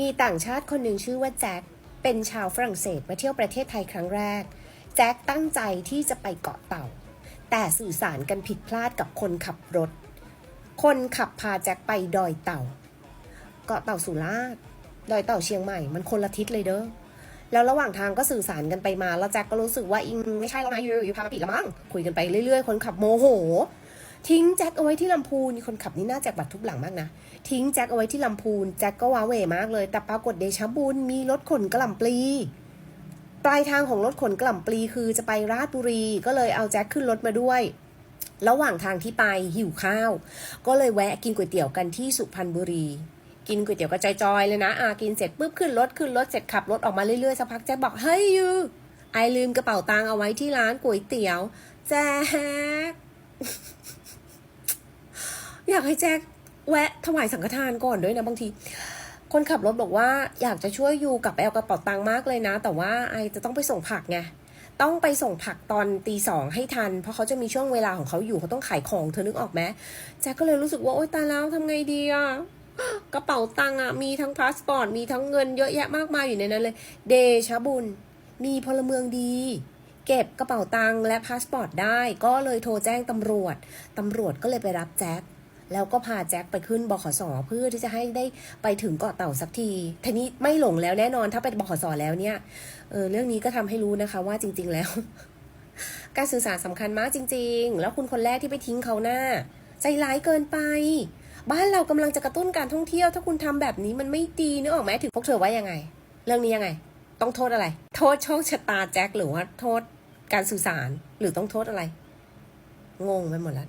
มีต่างชาติคนหนึ่งชื่อว่าแจ็ค เป็นชาวฝรั่งเศสมาเที่ยวประเทศไทยครั้งแรก แจ็คตั้งใจที่จะไปเกาะเต่า แต่สื่อสารกันผิดพลาดกับคนขับรถ คนขับพาแจ็คไปดอยเต่า เกาะเต่าสุราษฎร์ ดอยเต่าเชียงใหม่ มันคนละทิศเลยเด้อ แล้วระหว่างทางก็สื่อสารกันไปมา แล้วแจ็คก็รู้สึกว่าอิงไม่ใช่แล้วนะอยู่อยู่พามาผิดล้วมั้ง คุยกันไปเรื่อยๆ คนขับโมโห ทิ้งแจ็คเอาไว้ที่ลำพูนคนขับนี่น่าแจกบัตรทุกหลังมากนะ ทิ้งแจ็คเอาไว้ที่ลำพูนแจ็คก็ว้าเหวมากเลย แต่ปรากฏเดชะบุญมีรถขนกระหล่ำปลีปลายทางของรถขนกล่ำปลีคือจะไปราชบุรีก็เลยเอาแจ็คขึ้นรถมาด้วย ระหว่างทางที่ไปหิวข้าว ก็เลยแวะกินก๋วยเตี๋ยวกันที่สุพรรณบุรี กินก๋วยเตี๋ยวก็จอยๆเลยนะอ่ากินเสร็จปุ๊บขึ้นรถขึ้นรถเสร็จขับรถออกมาเรื่อยๆสักพักแจ็คบอกเฮ้ยยูไอลืมกระเป๋าตังค์เอาไว้ที่ร้านก๋วยเตี๋ยวแจ็ค อยากให้แจ็คแวะถวายสังฆทานก่อนด้วยนะบางที คนขับรถบอกว่าอยากจะช่วยยูกลับไปเอากระเป๋าตังค์มากเลยนะ แต่ว่าไอจะต้องไปส่งผักไงต้องไปส่งผักตอนตีสองให้ทัน เพราะเขาจะมีช่วงเวลาของเขาอยู่เขาต้องขายของเธอนึกออกไหมแจ็คก็เลยรู้สึกว่าโอ๊ยตายแล้วทำไงดีอะกระเป๋าตังค์อะมีทั้งพาสปอร์ตมีทั้งเงินเยอะแยะมากมายอยู่ในนั้นเลย เดชบุญ มีพลเมืองดี เก็บกระเป๋าตังค์และพาสปอร์ตได้ ก็เลยโทรแจ้งตำรวจตำรวจก็เลยไปรับแจ็ค แล้วก็พาแจ็คไปขึ้นบขสเพื่อที่จะให้ได้ไปถึงเกาะเต่าสักทีทีนี้ไม่หลงแล้วแน่นอนถ้าไปบขสแล้วเนี่ยเออเรื่องนี้ก็ทำให้รู้นะคะว่าจริง ๆ แล้ว การสื่อสารสำคัญมากจริง ๆ แล้วคุณคนแรกที่ไปทิ้งเขาหน้า ใจร้ายเกินไป บ้านเรากำลังจะกระตุ้นการท่องเที่ยว ถ้าคุณทำแบบนี้มันไม่ดีนึกออกไหมถึงพวกเธอว่ายังไง เรื่องนี้ยังไง ต้องโทษอะไร โทษโชคชะตาแจ็คหรือว่าโทษการสื่อสารหรือต้องโทษอะไร งงไปหมดแล้ว